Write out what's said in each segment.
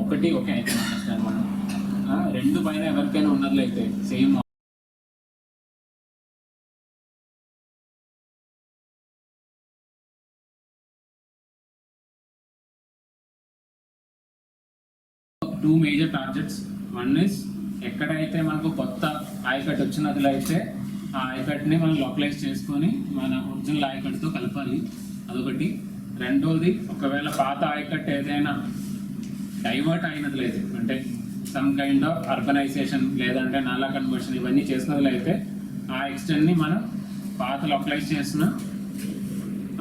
ఒకటి ఓకే అయితే మనం. రెండు పైన ఎవరికైనా ఉన్నట్లయితే same two major targets one is ఎక్కడైతే మనకు కొత్త ఆయకట్టు వచ్చినట్లయితే ఆ ఆయకట్ని మనం లోకలైజ్ చేసుకొని మన ఒరిజినల్ ఐకట్తో కలపాలి. అదొకటి. రెండోది ఒకవేళ పాత ఐకట్ ఏదైనా డైవర్ట్ అయినట్లయితే అంటే సమ్ కైండ్ ఆఫ్ అర్బనైజేషన్ లేదంటే నాలా కన్వర్షన్ ఇవన్నీ చేసినట్లయితే ఆ ఎక్స్టెంట్ని మనం పాత లోకలైజ్ చేసిన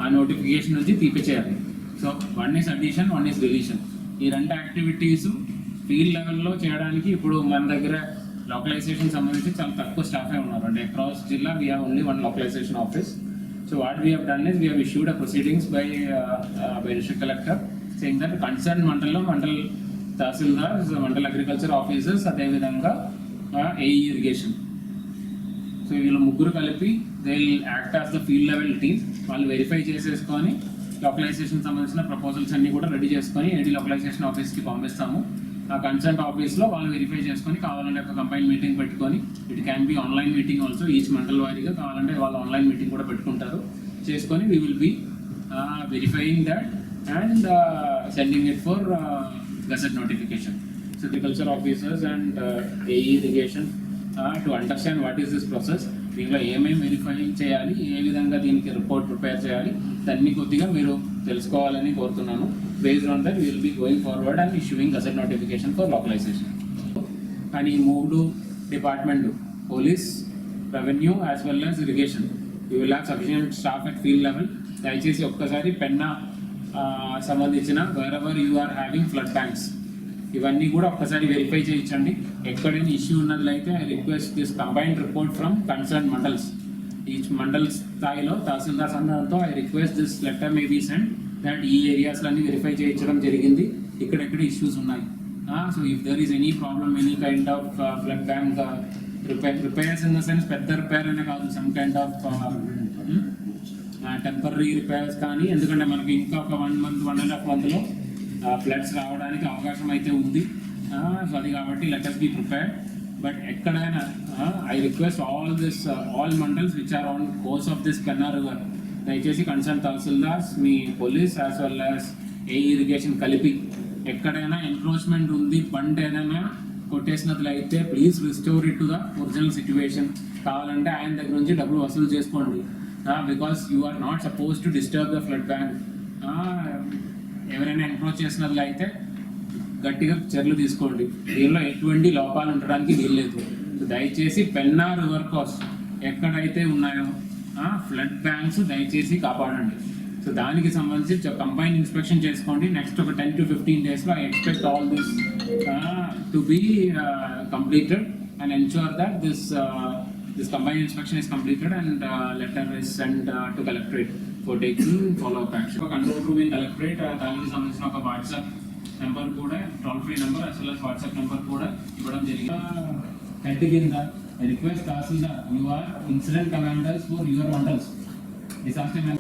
ఆ నోటిఫికేషన్ నుంచి తీపిచేయాలి. So one is addition one is deletion ఈ రెండు యాక్టివిటీస్ ఫీల్డ్ లెవెల్లో చేయడానికి ఇప్పుడు మన దగ్గర లోకలైజేషన్ సంబంధించి చాలా తక్కువ స్టాఫే ఉన్నారు. అంటే అక్రాస్ జిల్లా we have only one localisation office so what we have done is we have issued a proceedings by by district collector same that concern మండలం మండల్ తహసీల్దార్ మండల్ అగ్రికల్చర్ ఆఫీసర్స్ అదేవిధంగా ఏ ఇరిగేషన్ సో వీళ్ళు ముగ్గురు కలిపి they act as the field level team వాళ్ళు verify చేసేసుకొని localisation సంబంధించిన proposals అన్నీ కూడా రెడీ చేసుకొని ఏడీ లోకలైజేషన్ ఆఫీస్కి పంపిస్తాము. ఆ కన్సల్ట్ ఆఫీస్లో వాళ్ళు వెరిఫై చేసుకొని కావాలంటే ఒక కంపైన్ మీటింగ్ పెట్టుకొని it can be online meeting also each mandal వారీగా కావాలంటే వాళ్ళు ఆన్లైన్ మీటింగ్ కూడా పెట్టుకుంటారు. చేసుకొని we will be verifying that and sending it for gazette notification sericulture officers and A irrigation to understand what is this process దీంట్లో ఏమేమి verify చేయాలి ఏ విధంగా దీనికి రిపోర్ట్ ప్రిపేర్ చేయాలి దాన్ని కొద్దిగా మీరు తెలుసుకోవాలని కోరుతున్నాను. Based on that will be going forward and issuing gazette notification for localization and ఈ మూడు department police revenue as well as irrigation you will have sufficient staff at field level దయచేసి ఒక్కసారి పెన్నా సంబంధించిన wherever you are having flood tanks ఇవన్నీ కూడా ఒక్కసారి verify చేయించండి. ఎక్కడైనా ఇష్యూ ఉన్నట్లయితే I request this combined report from concern mandals. Each mandal స్థాయిలో తహసీల్దార్ సంఘంతో I request this letter may be send that ఈ ఏరియాస్లన్నీ వెరిఫై చేయించడం జరిగింది. ఇక్కడెక్కడ ఇష్యూస్ ఉన్నాయి? So if there is any problem any kind of flood bank repair repairs in the sense పెద్ద repair అనే కాదు some kind of temporary repairs కానీ ఎందుకంటే మనకి ఇంకా ఒక one month one and half మంత్లో ఫ్లడ్స్ రావడానికి అవకాశం అయితే ఉంది. సో అది కాబట్టి లెటర్స్ బీ ప్రిపేర్డ్ బట్ ఎక్కడైనా I request all this all mandals which are on course of this Penna river దయచేసి కన్సర్న్ తహసీల్దార్స్ మీ పోలీస్ యాజ్ వెల్ యాజ్ ఏ ఇరిగేషన్ కలిపి ఎక్కడైనా ఎన్క్రోచ్మెంట్ ఉంది బండ్ ఏదైనా కొట్టేసినట్లయితే please restore it to the original situation కావాలంటే ఆయన దగ్గర నుంచి డబ్బులు వసూలు చేసుకోండి. Because you are not suppose to disturb the flood bank ఎవరైనా ఎన్క్రోచ్ చేసినట్లయితే గట్టిగా చర్యలు తీసుకోండి. దీనిలో ఎటువంటి లోపాలు ఉండడానికి వీల్లేదు. దయచేసి పెన్నా రివర్ కాస్ట్ ఎక్కడైతే ఉన్నాయో ఫ్లడ్ బ్యాంక్స్ దయచేసి కాపాడండి. సో దానికి సంబంధించి కంబైన్ ఇన్స్పెక్షన్ చేసుకోండి. నెక్స్ట్ ఒక టెన్ టు ఫిఫ్టీన్ డేస్లో I expect all this to be completed and ensure that this this combine inspection is completed and letter is send to collectorate for taking follow up action ఒక control room in collectorate దానికి సంబంధించిన ఒక WhatsApp number కూడా toll free number అసలు WhatsApp number కూడా ఇవ్వడం జరిగింది. Head కింద request tahsildar you are incident commanders for your mandals disaster